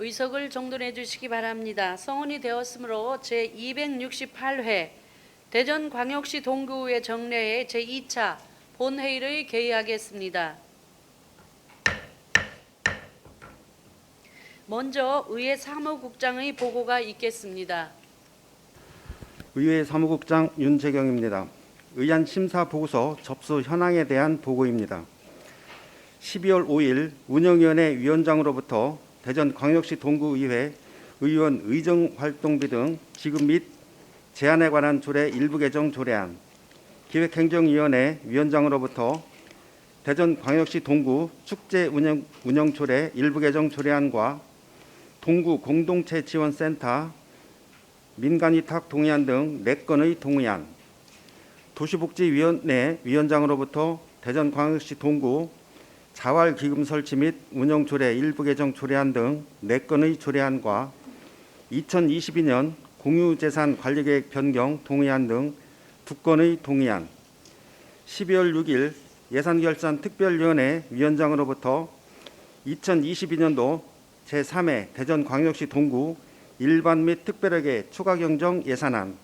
의석을 정돈해 주시기 바랍니다. 성원이 되었으므로 제 268회 대전광역시 동구의 정례회 제 2차 본회의를 개의하겠습니다. 먼저 의회 사무국장의 보고가 있겠습니다. 의회 사무국장 윤재경입니다. 의안 심사 보고서 접수 현황에 대한 보고입니다. 12월 5일 운영위원회 위원장으로부터 대전광역시 동구의회 의원 의정 활동비 등 지급 및 제한에 관한 조례 일부 개정 조례안, 기획행정위원회 위원장으로부터 대전광역시 동구 축제 운영, 운영 조례 일부 개정 조례안과 동구 공동체 지원센터 민간위탁 동의안 등 4건의 동의안, 도시복지위원회 위원장으로부터 대전광역시 동구 자활 기금 설치 및 운영 조례 일부 개정 조례안 등 4건의 조례안과 2022년 공유재산 관리계획 변경 동의안 등 2건의 동의안, 12월 6일 예산결산 특별위원회 위원장으로부터 2022년도 제3회 대전광역시 동구 일반 및 특별하게 추가 경정 예산안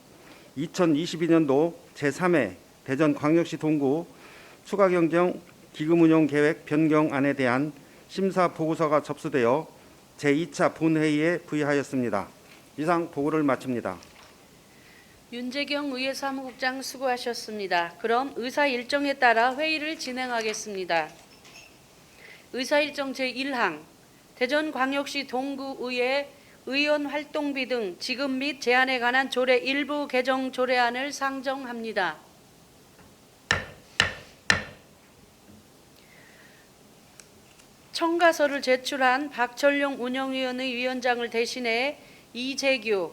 2022년도 제3회 대전광역시 동구 추가 경정 기금 운용 계획 변경안에 대한 심사 보고서가 접수되어 제2차 본회의에 부의하였습니다. 이상 보고를 마칩니다. 윤재경 의회 사무국장 수고하셨습니다. 그럼 의사 일정에 따라 회의를 진행하겠습니다. 의사 일정 제1항 대전광역시 동구의회 의원 활동비 등 지급 및 제한에 관한 조례 일부 개정 조례안을 상정합니다. 청가서를 제출한 박철용 운영위원회 위원장을 대신해 이재규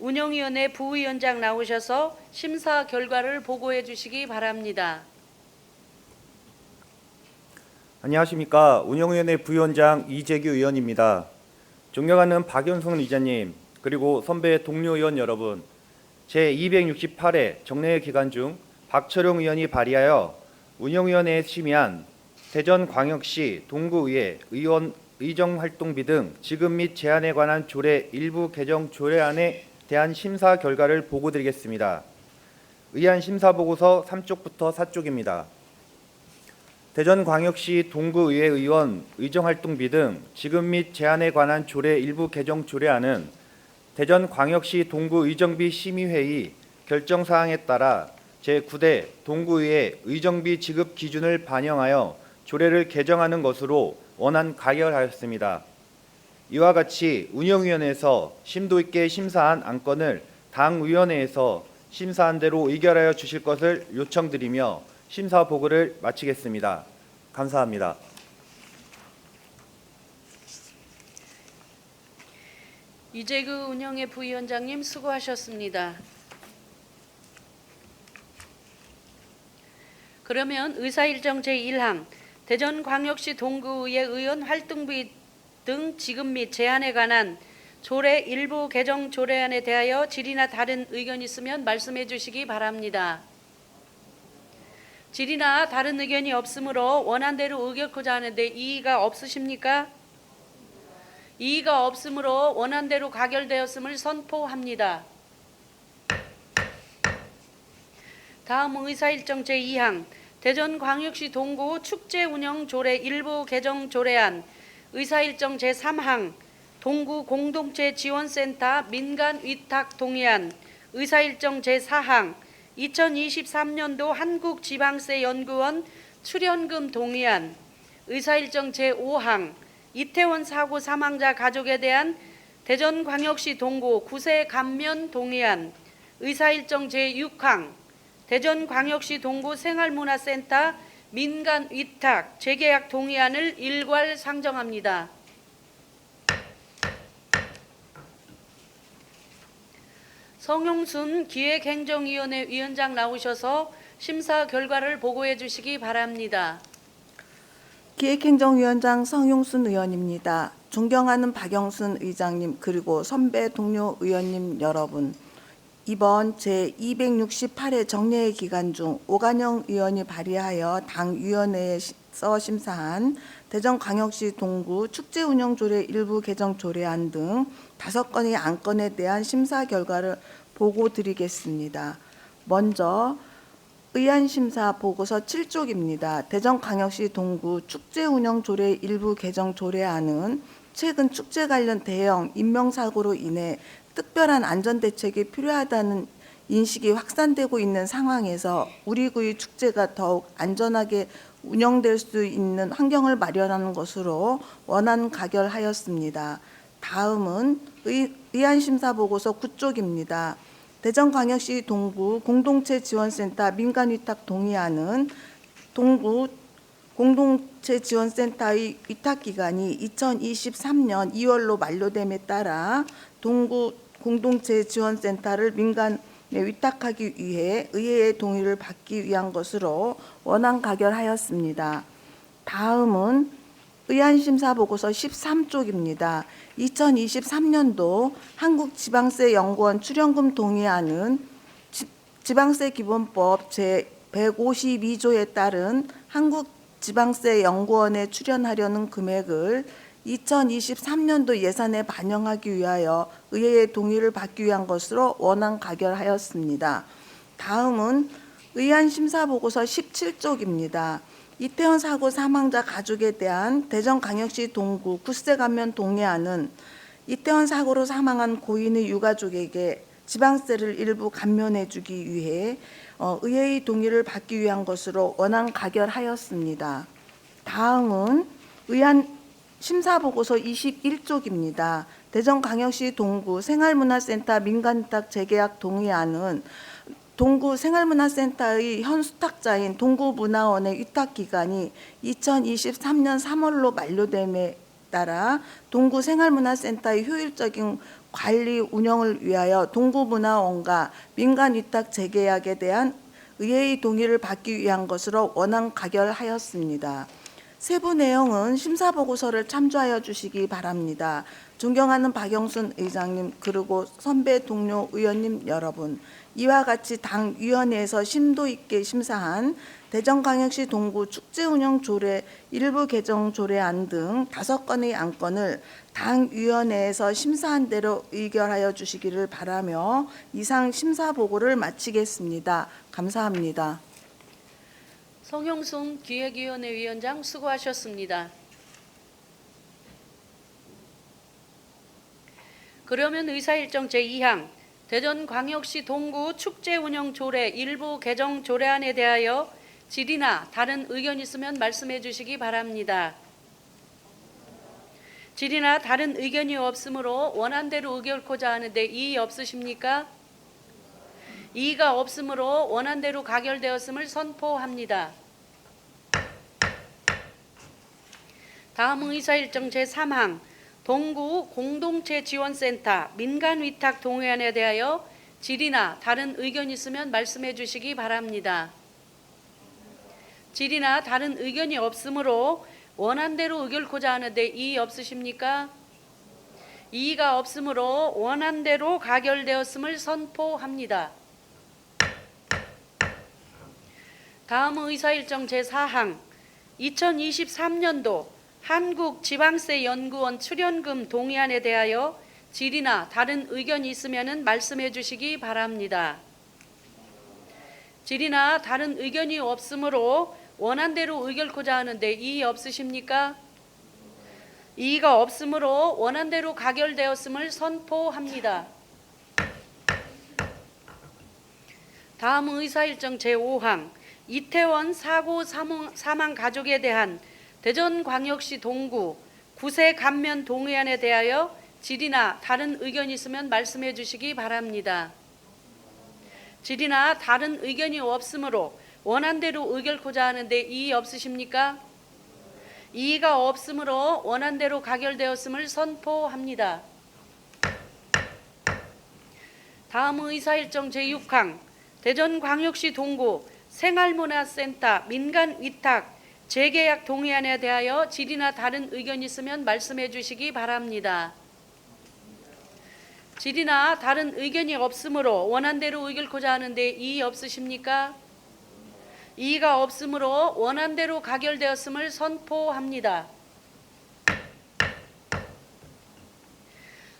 운영위원회 부위원장 나오셔서 심사 결과를 보고해 주시기 바랍니다. 안녕하십니까 운영위원회 부위원장 이재규 의원입니다. 존경하는 박연성 의장님 그리고 선배 동료 의원 여러분 제 268회 정례회 기간 중 박철용 의원이 발의하여 운영위원회에 심의한 대전광역시 동구의회 의원 의정활동비 등 지급 및 제한에 관한 조례 일부 개정 조례안에 대한 심사 결과를 보고드리겠습니다. 의안 심사 보고서 3쪽부터 4쪽입니다. 대전광역시 동구의회 의원 의정활동비 등 지급 및 제한에 관한 조례 일부 개정 조례안은 대전광역시 동구의정비 심의회의 결정 사항에 따라 제9대 동구의회 의정비 지급 기준을 반영하여 조례를 개정하는 것으로 원안 가결하였습니다. 이와 같이 운영위원회에서 심도 있게 심사한 안건을 당위원회에서 심사한 대로 의결하여 주실 것을 요청드리며 심사 보고를 마치겠습니다. 감사합니다. 이재규 운영회 부위원장님 수고하셨습니다. 그러면 의사일정 제1항 대전광역시 동구의회 의원 활동비 등 지급 및 제한에 관한 조례 일부 개정 조례안에 대하여 질의나 다른 의견 있으면 말씀해 주시기 바랍니다. 질의나 다른 의견이 없으므로 원안대로 의결코자 하는데 이의가 없으십니까? 이의가 없으므로 원안대로 가결되었음을 선포합니다. 다음 의사일정 제2항 대전광역시 동구 축제 운영 조례 일부 개정 조례안 의사일정 제3항 동구 공동체 지원센터 민간 위탁 동의안 의사일정 제4항 2023년도 한국지방세 연구원 출연금 동의안 의사일정 제5항 이태원 사고 사망자 가족에 대한 대전광역시 동구 구세 감면 동의안 의사일정 제6항 대전광역시 동구 생활문화센터 민간 위탁 재계약 동의안을 일괄 상정합니다. 성용순 기획행정위원회 위원장 나오셔서 심사 결과를 보고해 주시기 바랍니다. 기획행정위원장 성용순 의원입니다. 존경하는 박영순 의장님 그리고 선배 동료 의원님 여러분 이번 제268회 정례회 기간 중 오간영 의원이 발의하여 당위원회에 시- 의원회에서 심사한 대전광역시 동구 축제 운영 조례 일부 개정 조례안 등 다섯 건의 안건에 대한 심사 결과를 보고 드리겠습니다. 먼저 의안 심사 보고서 7쪽입니다. 대전광역시 동구 축제 운영 조례 일부 개정 조례안은 최근 축제 관련 대형 인명사고로 인해 특별한 안전 대책이 필요하다는 인식이 확산되고 있는 상황에서 우리 구의 축제가 더욱 안전하게 운영될 수 있는 환경을 마련하는 것으로 원안 가결하였습니다. 다음은 의, 의안 심사 보고서 9쪽입니다. 대전광역시 동구 공동체 지원센터 민간 위탁 동의안은 동구 공동체 지원센터의 위탁 기간이 2023년 2월로 만료됨에 따라 동구 공동체 지원센터를 민간에 위탁하기 위해 의회의 동의를 받기 위한 것으로 원안 가결하였습니다. 다음은 의안 심사 보고서 13쪽입니다. 2023년도 한국지방세 연구원 출연금 동의안은 지- 지방세 기본법 제 152조에 따른 한국지방세 연구원에 출연하려는 금액을 2023년도 예산에 반영하기 위하여 의회의 동의를 받기 위한 것으로 원안 가결하였습니다. 다음은 의안 심사 보고서 17쪽입니다. 이태원 사고 사망자 가족에 대한 대전광역시 동구 구세 감면 동의안은 이태원 사고로 사망한 고인의 유가족에게 지방세를 일부 감면해 주기 위해 어, 의회의 동의를 받기 위한 것으로 원안 가결하였습니다. 다음은 의안 심사 보고서 21쪽입니다. 대전광역시 동구 생활문화센터 민간위탁 재계약 동의안은 동구 생활문화센터의 현 수탁자인 동구문화원의 위탁 기간이 2023년 3월로 만료됨에 따라 동구 생활문화센터의 효율적인 관리 운영을 위하여 동구문화원과 민간 위탁 재계약에 대한 의회의 동의를 받기 위한 것으로 원안 가결하였습니다. 세부 내용은 심사 보고서를 참조하여 주시기 바랍니다. 존경하는 박영순 의장님 그리고 선배 동료 의원님 여러분 이와 같이 당 위원회에서 심도 있게 심사한 대전광역시 동구 축제 운영 조례 일부 개정 조례안 등 다섯 건의 안건을 당 위원회에서 심사한 대로 의결하여 주시기를 바라며 이상 심사 보고를 마치겠습니다. 감사합니다. 성형순 기획위원회 위원장 수고하셨습니다. 그러면 의사일정 제2항 대전광역시 동구 축제 운영 조례 일부 개정 조례안에 대하여 질의나 다른 의견 있으면 말씀해 주시기 바랍니다. 질의나 다른 의견이 없으므로 원안대로 의결코자 하는데 이의 없으십니까? 이의가 없으므로 원안대로 가결되었음을 선포합니다. 다음 의사일정 제3항 동구 공동체 지원센터 민간 위탁 동의안에 대하여 질의나 다른 의견 있으면 말씀해 주시기 바랍니다. 질의나 다른 의견이 없으므로 원안대로 의결코자 하는데 이의 없으십니까? 이의가 없으므로 원안대로 가결되었음을 선포합니다. 다음 의사일정 제4항 2023년도 한국지방세연구원 출연금 동의안에 대하여 질의나 다른 의견이 있으면 말씀해 주시기 바랍니다. 질의나 다른 의견이 없으므로 원안대로 의결코자 하는데 이의 없으십니까? 이의가 없으므로 원안대로 가결되었음을 선포합니다. 다음 의사일정 제5항 이태원 사고 사망, 가족에 대한 대전광역시 동구 구세 감면 동의안에 대하여 질의나 다른 의견 있으면 말씀해 주시기 바랍니다. 질의나 다른 의견이 없으므로 원안대로 의결코자 하는데 이의 없으십니까? 이의가 없으므로 원안대로 가결되었음을 선포합니다. 다음 의사일정 제6항 대전광역시 동구 생활문화센터 민간 위탁 재계약 동의안에 대하여 질의나 다른 의견 있으면 말씀해 주시기 바랍니다. 질의나 다른 의견이 없으므로 원안대로 의결코자 하는데 이의 없으십니까? 이의가 없으므로 원안대로 가결되었음을 선포합니다.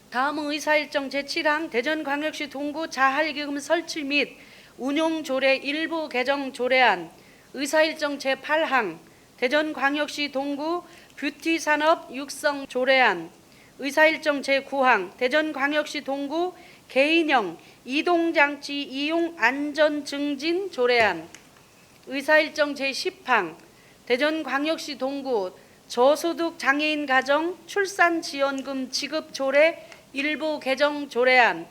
다음은 의사일정 제7항 대전광역시 동구 자활기금 설치 및 운용조례 일부 개정 조례안 의사일정 제8항 대전광역시 동구 뷰티산업 육성 조례안 의사일정 제9항 대전광역시 동구 개인형 이동장치 이용 안전 증진 조례안 의사일정 제10항 대전광역시 동구 저소득 장애인 가정 출산 지원금 지급 조례 일부 개정 조례안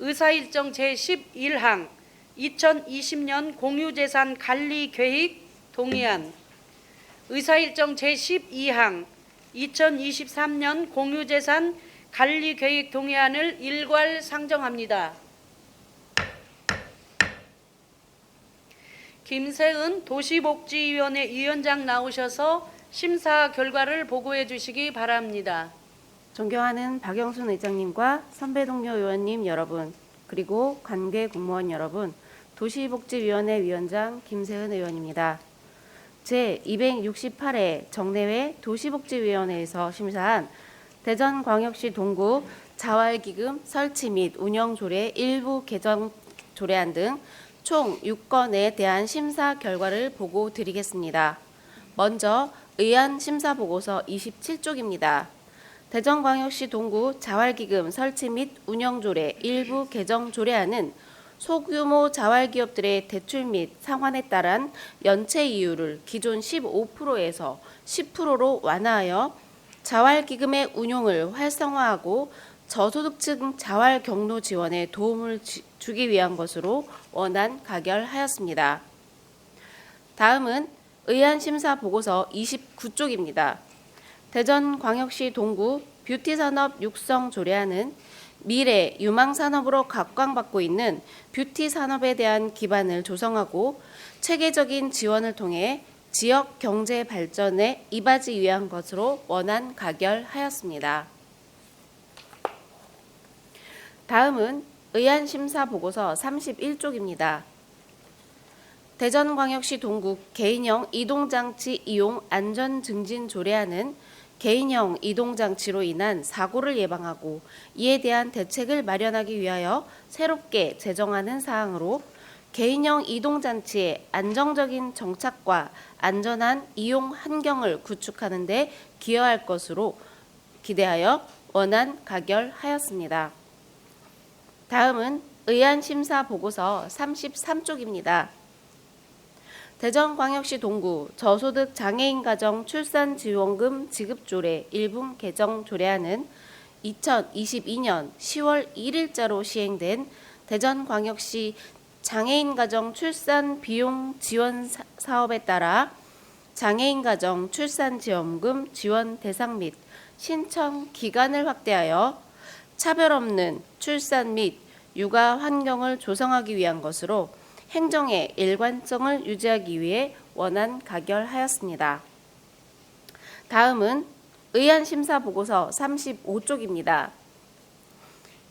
의사일정 제11항 2020년 공유재산 관리 계획 동의안 의사일정 제12항 2023년 공유재산 관리 계획 동의안을 일괄 상정합니다. 김세은 도시복지위원회 위원장 나오셔서 심사 결과를 보고해 주시기 바랍니다. 존경하는 박영순 의장님과 선배 동료 의원님 여러분, 그리고 관계 공무원 여러분, 도시복지위원회 위원장 김세은 의원입니다. 제 268회 정례회 도시복지위원회에서 심사한 대전광역시 동구 자활기금 설치 및 운영 조례 일부 개정 조례안 등 총 6건에 대한 심사 결과를 보고 드리겠습니다. 먼저 의안 심사 보고서 27쪽입니다. 대전광역시 동구 자활기금 설치 및 운영 조례 일부 개정 조례안은 소규모 자활기업들의 대출 및 상환에 따른 연체 이율을 기존 15%에서 10%로 완화하여 자활기금의 운용을 활성화하고 저소득층 자활 경로 지원에 도움을 지- 주기 위한 것으로 원안 가결하였습니다. 다음은 의안 심사 보고서 29쪽입니다. 대전광역시 동구 뷰티산업 육성 조례안은 미래 유망 산업으로 각광받고 있는 뷰티 산업에 대한 기반을 조성하고 체계적인 지원을 통해 지역 경제 발전에 이바지 위한 것으로 원안 가결하였습니다. 다음은 의안 심사 보고서 31쪽입니다. 대전광역시 동구 개인형 이동장치 이용 안전 증진 조례안은 개인형 이동장치로 인한 사고를 예방하고 이에 대한 대책을 마련하기 위하여 새롭게 제정하는 사항으로 개인형 이동장치의 안정적인 정착과 안전한 이용 환경을 구축하는 데 기여할 것으로 기대하여 원안 가결하였습니다. 다음은 의안 심사 보고서 33쪽입니다. 대전광역시 동구 저소득 장애인 가정 출산 지원금 지급 조례 일부 개정 조례안은 2022년 10월 1일자로 시행된 대전광역시 장애인 가정 출산 비용 지원 사- 사업에 따라 장애인 가정 출산 지원금 지원 대상 및 신청 기간을 확대하여 차별 없는 출산 및 육아 환경을 조성하기 위한 것으로 행정의 일관성을 유지하기 위해 원안 가결하였습니다. 다음은 의안 심사 보고서 35쪽입니다.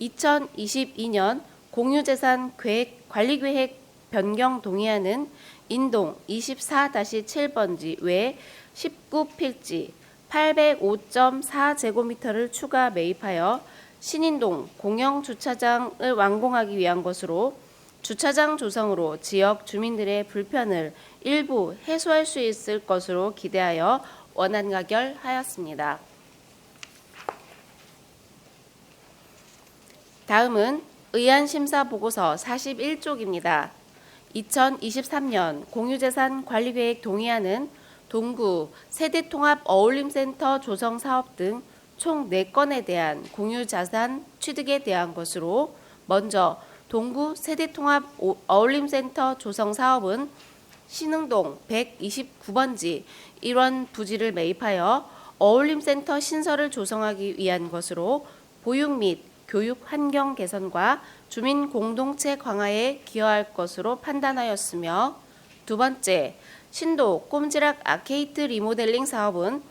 2022년 공유재산 계획 관리 계획 변경 동의안은 인동 24-7번지 외 19필지 805.4제곱미터를 추가 매입하여 신인동 공영 주차장을 완공하기 위한 것으로 주차장 조성으로 지역 주민들의 불편을 일부 해소할 수 있을 것으로 기대하여 원안 가결하였습니다. 다음은 의안 심사 보고서 41쪽입니다. 2023년 공유재산 관리 계획 동의안은 동구 세대통합 어울림센터 조성 사업 등 총 4건에 대한 공유자산 취득에 대한 것으로 먼저 동구 세대통합 오- 어울림센터 조성 사업은 신흥동 129번지 1원 부지를 매입하여 어울림센터 신설을 조성하기 위한 것으로 보육 및 교육 환경 개선과 주민 공동체 강화에 기여할 것으로 판단하였으며 두 번째, 신도 꼼지락 아케이트 리모델링 사업은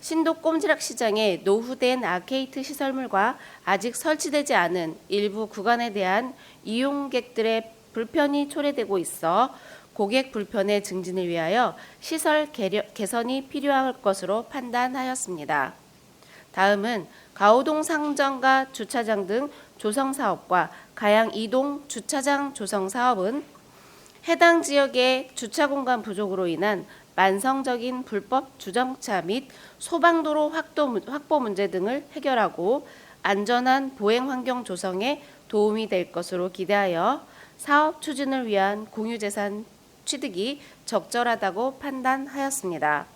신도 꼼지락 시장에 노후된 아케이트 시설물과 아직 설치되지 않은 일부 구간에 대한 이용객들의 불편이 초래되고 있어 고객 불편의 증진을 위하여 시설 개선이 필요할 것으로 판단하였습니다. 다음은 가오동 상점과 주차장 등 조성 사업과 가양 이동 주차장 조성 사업은 해당 지역의 주차 공간 부족으로 인한 만성적인 불법 주정차 및 소방도로 확보 문제 등을 해결하고 안전한 보행 환경 조성에 도움이 될 것으로 기대하여 사업 추진을 위한 공유재산 취득이 적절하다고 판단하였습니다.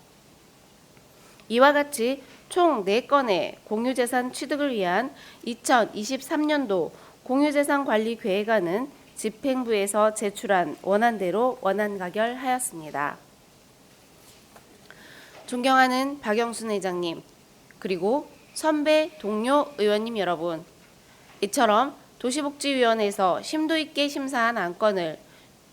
이와 같이 총 4건의 공유재산 취득을 위한 2023년도 공유재산 관리 계획안은 집행부에서 제출한 원안대로 원안 가결하였습니다. 존경하는 박영순 회장님, 그리고 선배 동료 의원님 여러분, 이처럼 도시복지위원회에서 심도 있게 심사한 안건을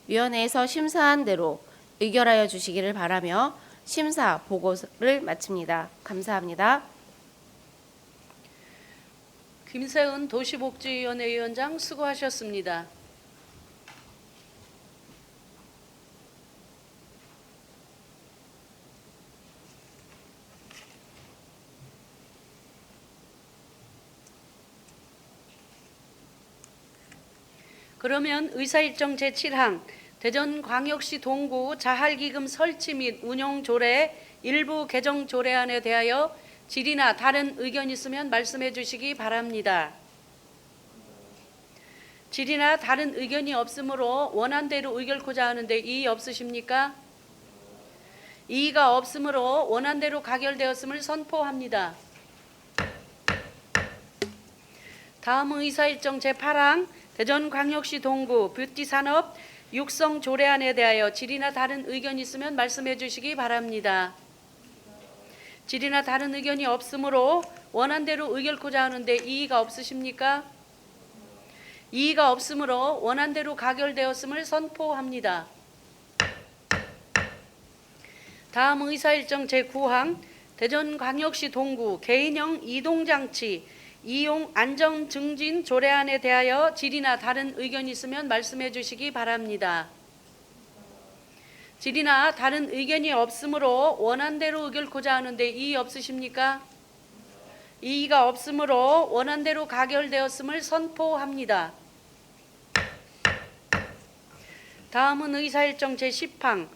위원회에서 심사한 대로 의결하여 주시기를 바라며 심사 보고를 마칩니다. 감사합니다. 김세은 도시복지위원회 위원장 수고하셨습니다. 그러면 의사일정 제7항 대전광역시 동구 자활기금 설치 및 운영 조례 일부 개정 조례안에 대하여 질의나 다른 의견 있으면 말씀해 주시기 바랍니다. 질의나 다른 의견이 없으므로 원안대로 의결코자 하는데 이의 없으십니까? 이의가 없으므로 원안대로 가결되었음을 선포합니다. 다음 의사일정 제8항 대전광역시 동구 뷰티산업 육성 조례안에 대하여 질의나 다른 의견 있으면 말씀해 주시기 바랍니다. 질의나 다른 의견이 없으므로 원안대로 의결코자 하는데 이의가 없으십니까? 이의가 없으므로 원안대로 가결되었음을 선포합니다. 다음 의사일정 제9항 대전광역시 동구 개인형 이동장치 이용 안전 증진 조례안에 대하여 질의나 다른 의견 있으면 말씀해 주시기 바랍니다. 질의나 다른 의견이 없으므로 원안대로 의결코자 하는데 이의 없으십니까? 이의가 없으므로 원안대로 가결되었음을 선포합니다. 다음은 의사일정 제10항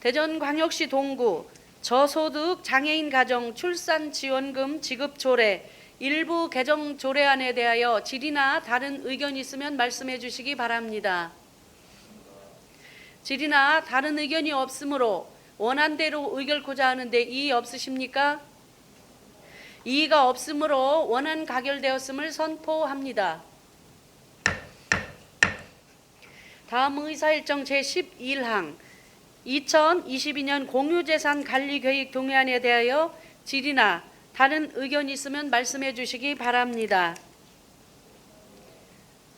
대전광역시 동구 저소득 장애인 가정 출산 지원금 지급 조례 일부 개정 조례안에 대하여 질의나 다른 의견 있으면 말씀해 주시기 바랍니다. 질의나 다른 의견이 없으므로 원안대로 의결코자 하는데 이의 없으십니까? 이의가 없으므로 원안 가결되었음을 선포합니다. 다음 의사일정 제11항 2022년 공유재산 관리 계획 동의안에 대하여 질의나 다른 의견 있으면 말씀해 주시기 바랍니다.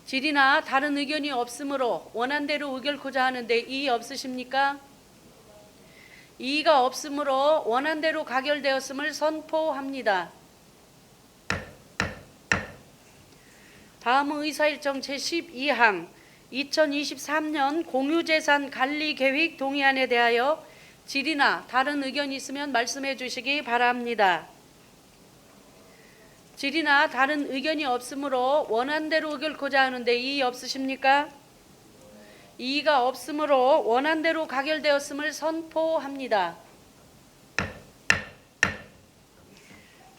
질의나 다른 의견이 없으므로 원안대로 의결코자 하는데 이의 없으십니까? 이의가 없으므로 원안대로 가결되었음을 선포합니다. 다음 의사일정 제12항 2023년 공유재산 관리 계획 동의안에 대하여 질의나 다른 의견 있으면 말씀해 주시기 바랍니다. 질의나 다른 의견이 없으므로 원안대로 의결코자 하는데 이의 없으십니까? 이의가 없으므로 원안대로 가결되었음을 선포합니다.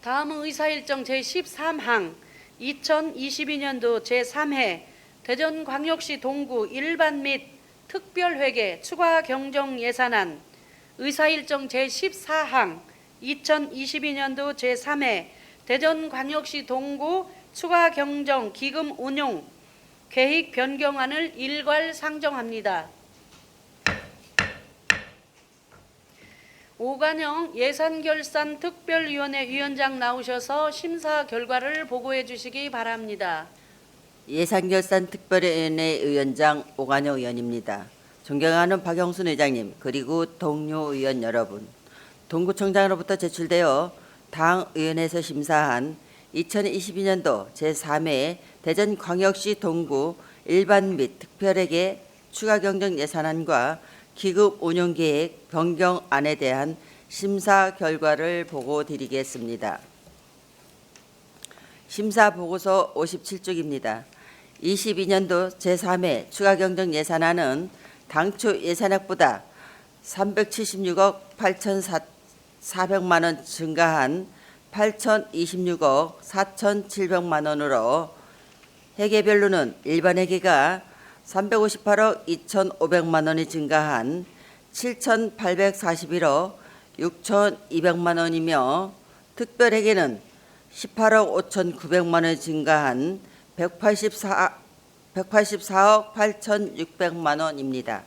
다음은 의사일정 제13항 2022년도 제3회 대전광역시 동구 일반 및 특별회계 추가 경정 예산안 의사일정 제14항 2022년도 제3회 대전광역시 동구 추가 경정 기금 운용 계획 변경안을 일괄 상정합니다. 오관영 예산결산 특별위원회 위원장 나오셔서 심사 결과를 보고해 주시기 바랍니다. 예산결산 특별위원회 위원장 오관영 의원입니다. 존경하는 박영순 회장님 그리고 동료 의원 여러분, 동구청장으로부터 제출되어 당 의원회에서 심사한 2022년도 제3회 대전광역시 동구 일반 및 특별회계 추가 경정 예산안과 기금 운영 계획 변경안에 대한 심사 결과를 보고 드리겠습니다. 심사 보고서 57쪽입니다. 22년도 제3회 추가 경정 예산안은 당초 예산액보다 376억 8,400 만 원 증가한 8,026억 4,700만 원으로 회계별로는 일반 회계가 358억 2,500만 원이 증가한 7,841억 6,200만 원이며 특별 회계는 18억 5,900만 원이 증가한 184, 184억 8,600만 원입니다.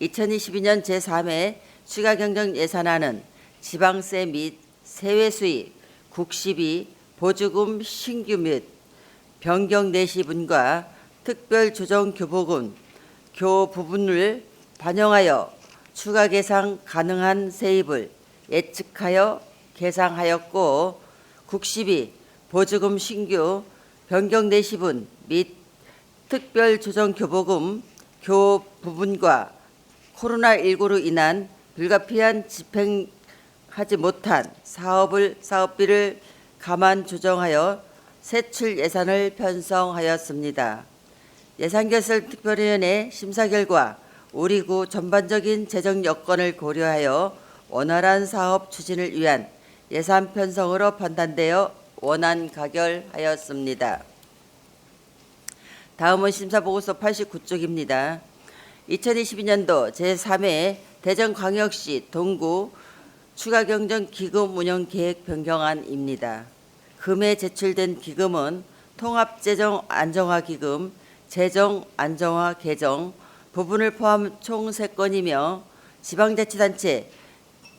2022년 제3회 추가 경정 예산안은 지방세 및 세외 수입, 국시비, 보조금 신규 및 변경 내시분과 특별 조정 교부금, 교 부분을 반영하여 추가 계상 가능한 세입을 예측하여 계상하였고 국시비, 보조금 신규, 변경 내시분 및 특별 조정 교부금, 교 부분과 코로나19로 인한 불가피한 집행하지 못한 사업을 사업비를 감안 조정하여 세출 예산을 편성하였습니다. 예산결산 특별위원회 심사 결과 우리 구 전반적인 재정 여건을 고려하여 원활한 사업 추진을 위한 예산 편성으로 판단되어 원안 가결하였습니다. 다음은 심사보고서 89쪽입니다. 2022년도 제3회 대전광역시 동구 추가 경정 기금 운영 계획 변경안입니다. 금에 제출된 기금은 통합재정 안정화 기금, 재정 안정화 개정 부분을 포함 총 3건이며 지방자치단체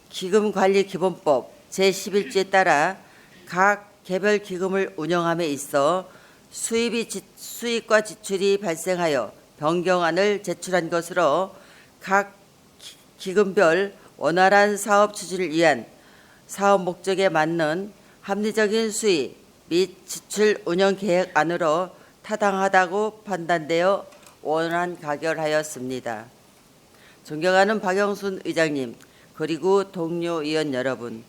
기금관리기본법 제11조에 따라 각 개별 기금을 운영함에 있어 수입이 지- 수입과 지출이 발생하여 변경안을 제출한 것으로 각 기- 기금별 원활한 사업 추진을 위한 사업 목적에 맞는 합리적인 수입 및 지출 운영 계획 안으로 타당하다고 판단되어 원안 가결하였습니다. 존경하는 박영순 의장님 그리고 동료 의원 여러분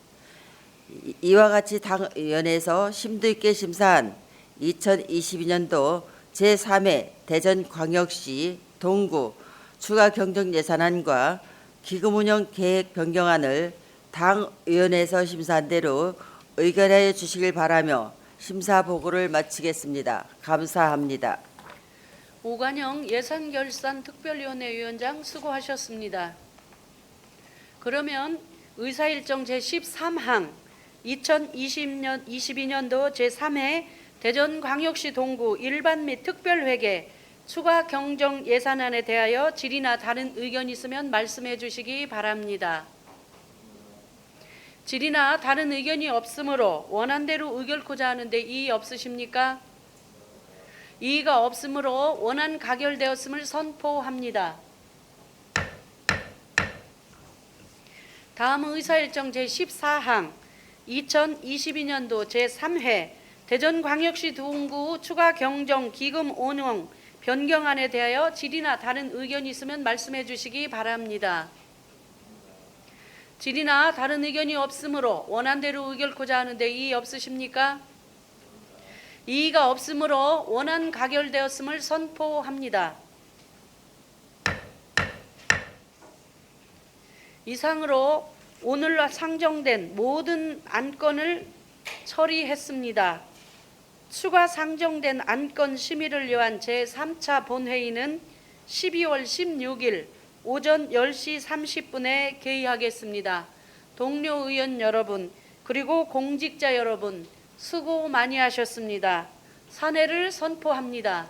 이- 이와 같이 당위원회에서 심도 있게 심사한 2022년도 제3회 대전광역시 동구 추가 경정 예산안과 기금운영 계획 변경안을 당위원회에서 심사한 대로 의결하여 주시길 바라며 심사 보고를 마치겠습니다. 감사합니다. 오관영 예산결산특별위원회 위원장 수고하셨습니다. 그러면 의사일정 제13항 2020년 22년도 제3회 대전광역시 동구 일반 및 특별회계 추가 경정 예산안에 대하여 질의나 다른 의견 있으면 말씀해 주시기 바랍니다. 질의나 다른 의견이 없으므로 원안대로 의결코자 하는데 이의 없으십니까? 이의가 없으므로 원안 가결되었음을 선포합니다. 다음 의사일정 제14항 2022년도 제3회 대전광역시 동구 추가 경정 기금 운영 변경안에 대하여 질의나 다른 의견이 있으면 말씀해 주시기 바랍니다. 질의나 다른 의견이 없으므로 원안대로 의결코자 하는데 이의 없으십니까? 이의가 없으므로 원안 가결되었음을 선포합니다. 이상으로 오늘 상정된 모든 안건을 처리했습니다. 추가 상정된 안건 심의를 위한 제3차 본회의는 12월 16일 오전 10시 30분에 개의하겠습니다. 동료 의원 여러분, 그리고 공직자 여러분, 수고 많이 하셨습니다. 사내를 선포합니다.